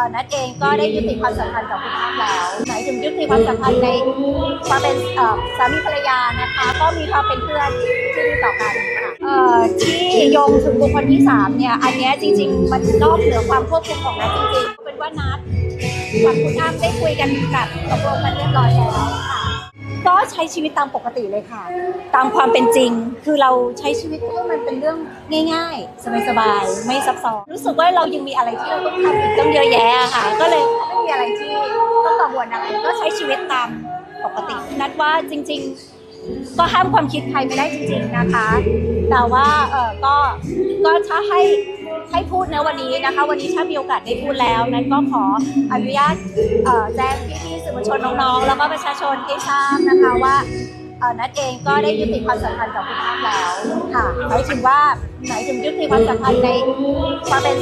อนัทเองก็ได้ยุติความสัมพันธ์กับคุณอ้ำแล้วหมายถึงยุติความสัมพันธ์ในความเป็นเอ่อสามีภรรยานะคะ ก็มีความเป็นเพื่อนที่ดีต่อกันค่ะเอ่อที่โยงถึงบุคคลที่สามเนี่ยอันเนี้ยจริง ๆ มันนอกเหนือความควบคุมของนัทจริงๆเป็นว่านัทกับคุณอ้ำได้คุยกันกับตกลงกันเรียบร้อยแล้วค่ะ ก็ใช้ชีวิตตามปกติเลยค่ะ ตามความเป็นจริง คือเราใช้ชีวิตให้มันเป็นเรื่องง่ายๆ สบายๆ ไม่ซับซ้อน รู้สึกว่าเรายังมีอะไรที่เราต้องทำอีกต้องเยอะแยะอะค่ะ ก็เลยไม่มีอะไรที่ต้องกังวลอะไร ก็ใช้ชีวิตตามปกติ นัดว่าจริง ๆ ก็ห้ามความคิดใครไม่ได้จริง ๆนะคะ แต่ว่าเออก็ก็ถ้าให้ ให้พูดนะวันนี้นะคะ วันนี้ถ้ามีโอกาสได้พูดแล้วนั้นก็ขออนุญาตแจ้งพี่ๆสื่อมวลชนน้องๆ แล้วก็ประชาชนให้ทราบนะคะว่านัดเองก็ได้ยุติความสัมพันธ์กับคุณอ้ำแล้วค่ะหมายถึงว่าหมายถึงยุติความสัมพันธ์ในความเป็น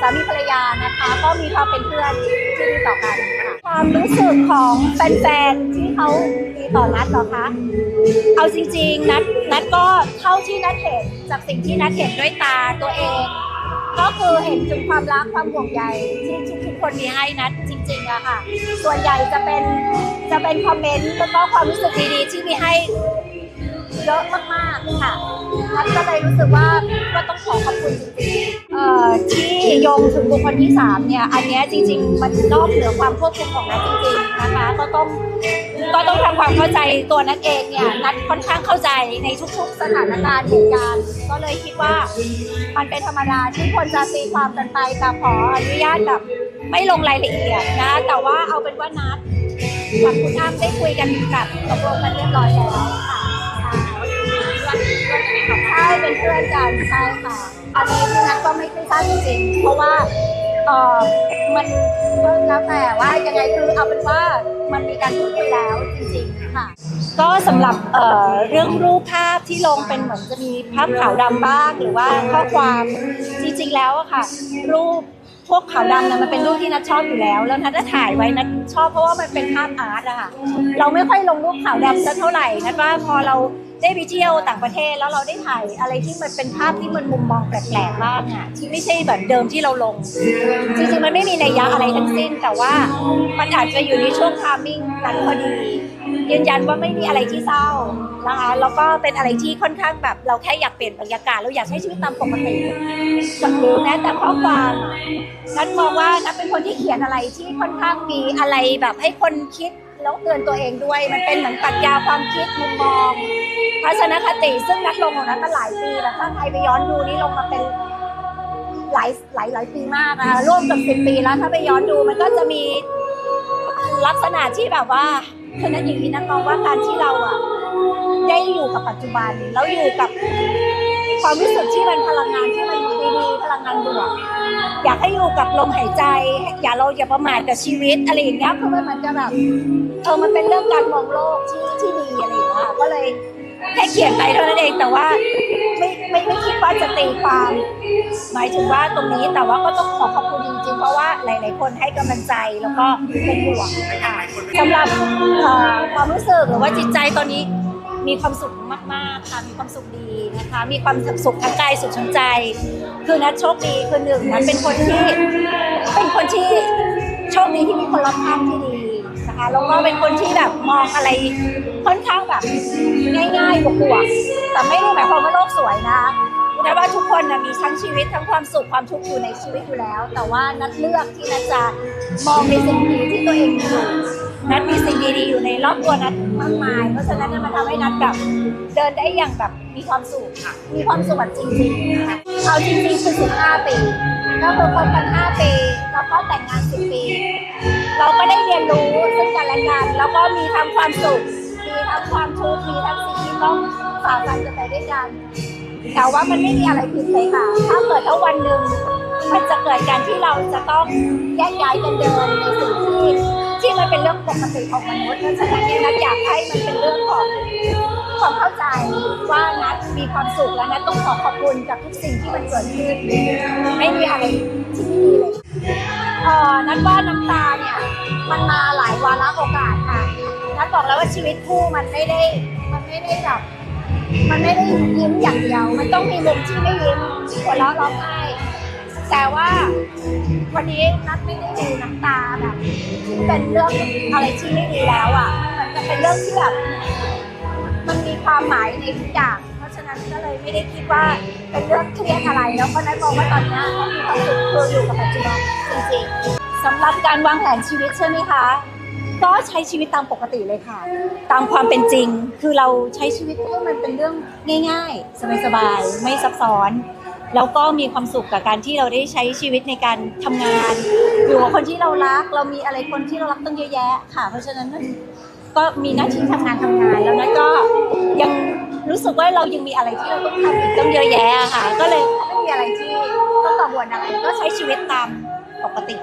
สามีภรรยานะคะ ก็มีความเป็นเพื่อนที่ดีต่อกันค่ะความรู้สึกของแฟนๆที่เขาดีต่อนัดหรอคะเอาจริงๆนัดนัดก็เท่าที่นัดเห็นจากสิ่งที่นัดเห็นด้วยตาตัวเอง ก็คือเห็นถึงความรักความห่วงใยที่ทุกๆคนมีให้นัดจริงๆอะค่ะ ส่วนใหญ่จะเป็นจะเป็นคอมเมนต์แล้วก็ความรู้สึกดีๆที่มีให้ อะมากๆค่ะนัดก็เลยรู้สึกว่าก็ต้องขอขอบคุณจริงๆเอ่อที่โยงถึงบุคคลที่สามเนี่ย อันเนี้ยจริง ๆ มันนอกเหนือความควบคุมของนัดจริงๆนะคะ ก็ต้องก็ต้องทำความเข้าใจตัวนัดเองเนี่ยนัดค่อนข้างเข้าใจในทุกๆ สถานการณ์เหตุการณ์ก็เลยคิดว่ามันเป็นธรรมดาที่คนจะตีความกันไปแต่ขออนุญาตแบบไม่ลงรายละเอียดนะ แต่ว่าเอาเป็นว่านัดกับคุณอ้ำได้คุยกันกับตกลงกันเรียบร้อยแล้ว เพื่อนกันใช่ค่ะ อันนี้พี่นัทก็ไม่ไม่ทราบจริงๆเพราะว่าเออมันก็แล้วแต่ว่ายังไงคือเอาเป็นว่ามันมีการพูดคุยแล้วจริงๆค่ะ ก็สำหรับเอ่อเรื่องรูปภาพที่ลงเป็นเหมือนจะมีภาพขาวดำบ้างหรือว่าข้อความจริงๆแล้วอะค่ะ รูปพวกขาวดำเนี่ยมันเป็นรูปที่นัทชอบอยู่แล้ว แล้วนัทจะถ่ายไว้นัทชอบเพราะว่ามันเป็นภาพอาร์ตอะค่ะเราไม่ค่อยลงรูปขาวดำสักเท่าไหร่นัทว่าพอเรา ได้ไปเที่ยวต่างประเทศแล้วเราได้ถ่ายอะไรที่มันเป็นภาพที่มันมุมมองแปลกๆบ้างอะที่ไม่ใช่แบบเดิมที่เราลง จริงๆมันไม่มีนัยยะอะไรทั้งสิ้น แต่ว่ามันอาจจะอยู่ในช่วงทามมิ่งนั้นพอดียืนยันว่าไม่มีอะไรที่เศร้านะคะแล้วก็เป็นอะไรที่ค่อนข้างแบบเราแค่อยากเปลี่ยนบรรยากาศเราอยากใช้ชีวิตตามปกติหรือแม้แต่ข้อความนัทมองว่านัทเป็นคนที่เขียนอะไรที่ค่อนข้างมีอะไรแบบให้คนคิด แล้วเตือนตัวเองด้วย มันเป็นเหมือนปรัชญาความคิดมุมมองทัศนคติซึ่งนัทลงของนัทมาหลายปีแล้วถ้าใครไปย้อนดูนี่ลงมาเป็นหลายหลายหลายปีมากอะร่วมกับสิบปีแล้วถ้าไปย้อนดูมันก็จะมีลักษณะที่แบบว่าคือนั้นอย่างนี้นะมองว่าการที่เราอะได้อยู่กับปัจจุบันแล้วอยู่กับความรู้สึกที่มันพลังงานที่มัน พลังงานบวก อยากให้อยู่กับลมหายใจ อย่าเราอย่าประมาทกับชีวิตอะไรอย่างเงี้ยคือมันเหมือนจะแบบเออมันเป็นเรื่องการมองโลกที่ที่ดีอะไรอย่างเงี้ยก็เลยแค่เขียนไปเท่านั้นเองแต่ว่าไม่ไม่ไม่คิดว่าจะตีความหมายถึงว่าตรงนี้แต่ว่าก็ต้องขอขอบคุณจริงๆเพราะว่าหลาย ๆ คนให้กำลังใจแล้วก็เป็นห่วงค่ะสำหรับความรู้สึกหรือว่าจิตใจตอนนี้ มีความสุขมากๆค่ะมีความสุขดีนะคะ มีความสุขทั้งกายสุขทั้งใจ คือนัดโชคดีคือหนึ่งนัดเป็นคนที่ เป็นคนที่โชคดีที่มีคนรอบข้างที่ดีนะคะแล้วก็เป็นคนที่แบบมองอะไรค่อนข้างแบบง่ายๆบวกๆแต่ไม่ได้หมายความว่าโลกสวยนะคะแต่ว่าทุกคนนะมีทั้งชีวิตทั้งความสุขความทุกข์อยู่ในชีวิตอยู่แล้ว แต่ว่านัดเลือกที่นัดจะมองในสิ่งดีที่ตัวเองมีอยู่ นัดมีสิ่งดีๆอยู่ในรอบตัวนัดมากมาย เพราะฉะนั้นเนยมันทำให้นัดแบบเดินได้อย่างแบบมีความสุขมีความสุขแบบจริงๆนะคะเอาจริงๆคือ15 ปีก็คือคบกัน 5 ปี แล้วก็แต่งงาน 10 ปี เราก็ได้เรียนรู้ซึ่งกันและกันแล้วก็มีทั้งความสุข มีทั้งความทุกข์มีทั้งสิ่งที่ต้องฝ่าฟันกันไปด้วยกัน แต่ว่ามันไม่มีอะไรผิดเลยค่ะ ถ้าเกิดถ้าวันหนึ่งมันจะเกิดการที่เราจะต้องแยกย้ายกันเดินในสิ่งที่ ที่มันเป็นเรื่องปกติของมนุษย์เพราะฉะนั้นเนี่ยนัทอยากให้มันเป็นเรื่องของความเข้าใจว่านัทมีความสุขและนัทต้องขอขอบคุณกับทุกสิ่งที่มันเกิดขึ้นไม่มีอะไรที่ไม่ดีเลยเอ่อนัทว่าน้ำตาเนี่ยมันมาหลายวาระโอกาสค่ะนัทบอกแล้วว่าชีวิตคู่มันไม่ได้มันไม่ได้แบบมันไม่ได้ยิ้มอย่างเดียว มันต้องมีมุมที่ไม่ยิ้มหัวเราะร้องไห้ แต่ว่าวันนี้นัดไม่ได้ดูน้ำตาแบบเป็นเรื่องอะไรที่ไม่ดีแล้วอะมันเหมือนจะเป็นเรื่องที่แบบมันมีความหมายในทุกอย่าง เพราะฉะนั้นก็เลยไม่ได้คิดว่าเป็นเรื่องเครียดอะไร แล้วก็นัดมองว่าตอนนี้ก็มีความสุขคืออยู่กับปัจจุบันจริงๆสำหรับการวางแผนชีวิตใช่ไหมคะก็ใช้ชีวิตตามปกติเลยค่ะ ตามความเป็นจริง คือเราใช้ชีวิตให้มันเป็นเรื่องง่าย ๆ สบายๆไม่ซับซ้อน แล้วก็มีความสุขกับการที่เราได้ใช้ชีวิตในการทำงาน อยู่กับคนที่เรารัก เรามีอะไรคนที่เรารักตั้งเยอะแยะค่ะ เพราะฉะนั้นมันก็มีหน้าที่ทำงานทำงานแล้วนัทก็ยังรู้สึกว่าเรายังมีอะไรที่เราต้องทำอีกต้องเยอะแยะค่ะ ก็เลยไม่มีอะไรที่ต้องกังวลอะไรก็ใช้ชีวิตตามปกติ